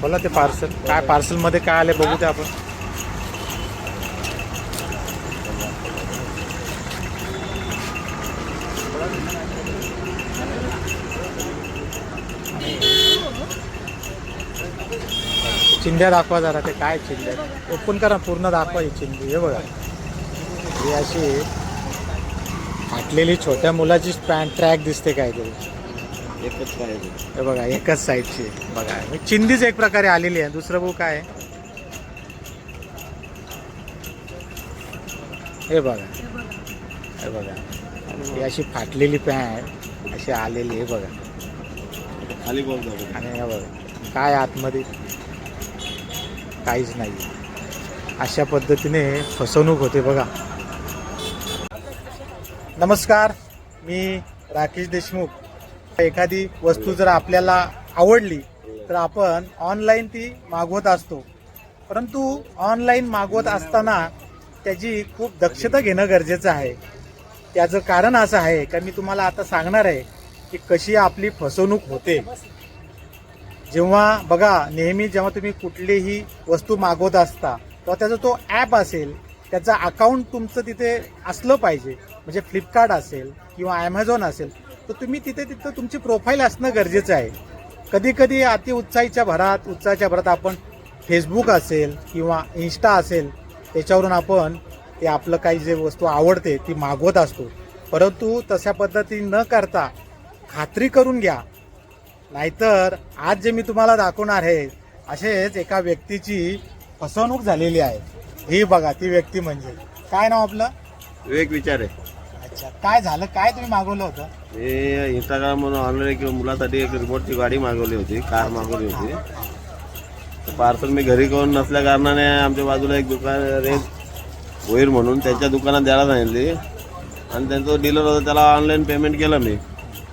बोला ते पार्सल काय पार्सलमध्ये काय आले बघू ते आपण. चिंध्या दाखवा जरा ते काय चिंध्या. ओपन करा पूर्ण दाखवा ही चिंधी हे बघा. ही अशी फाटलेली छोट्या मुलाची पॅन्ट ट्रॅक दिसते काहीतरी. एकच हे बघा एकच साईडची बघा ही चिंधीच एक प्रकारे आलेली आहे. दुसरं भाऊ काय आहे? हे बघा. हे बघा. ही अशी फाटलेली पॅन्ट अशी आलेली आहे बघा. खाली. आणि हे बघा. काय आतमध्ये? काहीच नाही. अशा पद्धतीने फसवणूक होते बघा. नमस्कार. मी राकेश देशमुख. एखादी वस्तू जर आपल्याला आवडली तर आपण ऑनलाईन ती मागवत असतो. परंतु ऑनलाईन मागवत असताना त्याची खूप दक्षता घेणं गरजेचं आहे. त्याचं कारण असं आहे का मी तुम्हाला आता सांगणार आहे की कशी आपली फसवणूक होते. जेव्हा बघा नेहमी जेव्हा तुम्ही कुठलीही वस्तू मागवत असता तेव्हा त्याचा तो ॲप असेल त्याचं अकाउंट तुमचं तिथे असलं पाहिजे. म्हणजे फ्लिपकार्ट असेल किंवा ॲमेझॉन असेल तर तुम्ही तिथे तिथं तुमची प्रोफाईल असणं गरजेचं आहे. कधी कधी अति उत्साहीच्या भरात उत्साहाच्या भरात आपण फेसबुक असेल किंवा इन्स्टा असेल त्याच्यावरून आपण ते आपलं काही जे वस्तू आवडते ती मागवत असतो. परंतु तशा पद्धतीने न करता खात्री करून घ्या. नाहीतर आज जे मी तुम्हाला दाखवणार आहे असेच एका व्यक्तीची फसवणूक झालेली आहे. ही बघा ती व्यक्ती म्हणजे. काय नाव आपलं? विवेक विचार. आहे अच्छा काय झालं? काय तुम्ही मागवलं होतं? मी इंस्टाग्राम म्हणून ऑनलाईन किंवा मुलासाठी एक रिमोटची गाडी मागवली होती कार मागवली होती. पार्सल मी घरी करून नसल्या कारणाने आमच्या बाजूला एक दुकान रेंज होईल म्हणून त्यांच्या दुकानात द्यायला सांगितली. आणि त्यांचं डीलर होतं त्याला ऑनलाईन पेमेंट केलं मी.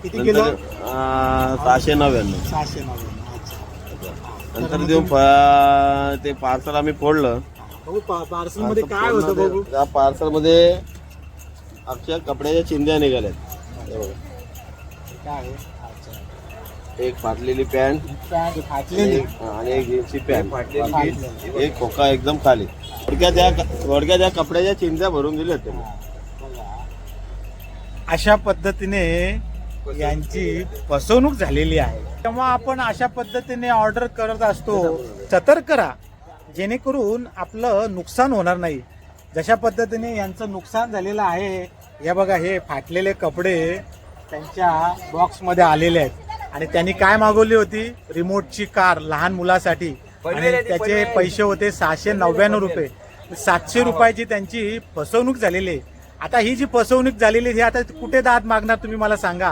किती किलो? नंतर अं, सहाशे नव्याण्णव. सहाशे नव्याण्णव अच्छा. नंतर देऊन प- ते पार्सल आम्ही फोडलं. बघू पार्सलमध्ये काय होतं बघू? त्या पार्सलमध्ये अक्षर कपड्याच्या चिंध्या निघाल्यात. हे. काय एक फाटलेली पॅन्ट फाटलेली आणि एक जीन्सची पॅन्ट. फाटलेली. एक खोका एकदम खाली. थोडक्यात त्या थोडक्यात त्या कपड्याच्या चिंध्या भरून दिल्या होत्या मी. अशा पद्धतीने यांची फसवणूक झालेली आहे. तेव्हा आपण अशा पद्धतीने ऑर्डर करत असतो सतर्क राहा. जेणेकरून आपलं नुकसान होणार नाही. जशा पद्धतीने यांचं नुकसान झालेलं आहे हे बघा हे फाटलेले कपडे त्यांच्या बॉक्समध्ये आलेले आहेत. आणि त्यांनी काय मागवली होती? रिमोटची कार लहान मुलासाठी. आणि त्याचे पैसे होते सहाशे नव्याण्णव रुपये. सातशे रुपयाची त्यांची फसवणूक झालेली आहे. आता ही जी फसवणूक झालेली ही आता कुठे दाद मागणार तुम्ही मला सांगा?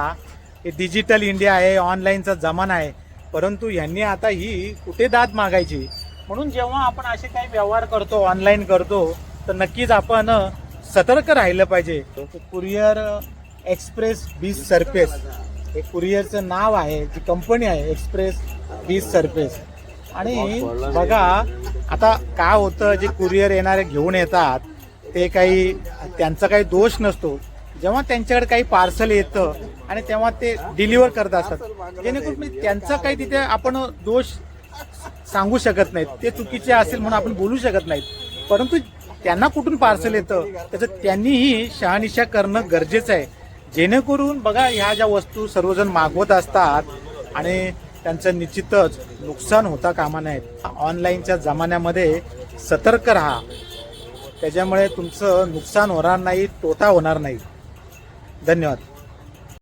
हे डिजिटल इंडिया आहे ऑनलाईनचा जमाना आहे. परंतु यांनी आता ही कुठे दाद मागायची? म्हणून जेव्हा आपण असे काही व्यवहार करतो ऑनलाईन करतो तर नक्कीच आपण सतर्क राहिलं पाहिजे. Courier express bees surface. हे कुरिअरचं नाव आहे जी कंपनी आहे एक्सप्रेस बीस सरफेस. आणि बघा आता काय होतं जे कुरिअर येणारे घेऊन येतात ते काही त्यांचा काही दोष नसतो. जेव्हा त्यांच्याकडे काही पार्सल येतं आणि तेव्हा ते डिलिव्हर करत असतात जेणेकरून त्यांचा काही तिथे आपण दोष सांगू शकत नाहीत. ते चुकीचे असेल म्हणून आपण बोलू शकत नाहीत. परंतु त्यांना कुठून पार्सल येतं? त्याचं त्यांनीही शहानिशा करणं गरजेचं आहे. जेणेकरून बघा ह्या ज्या वस्तू सर्वजण मागवत असतात आणि त्यांचं निश्चितच नुकसान होता कामा नयेत ऑनलाईनच्या जमान्यामध्ये सतर्क राहा. त्याच्यामुळे तुमचं नुकसान होणार नाही तोटा होणार नाही. धन्यवाद.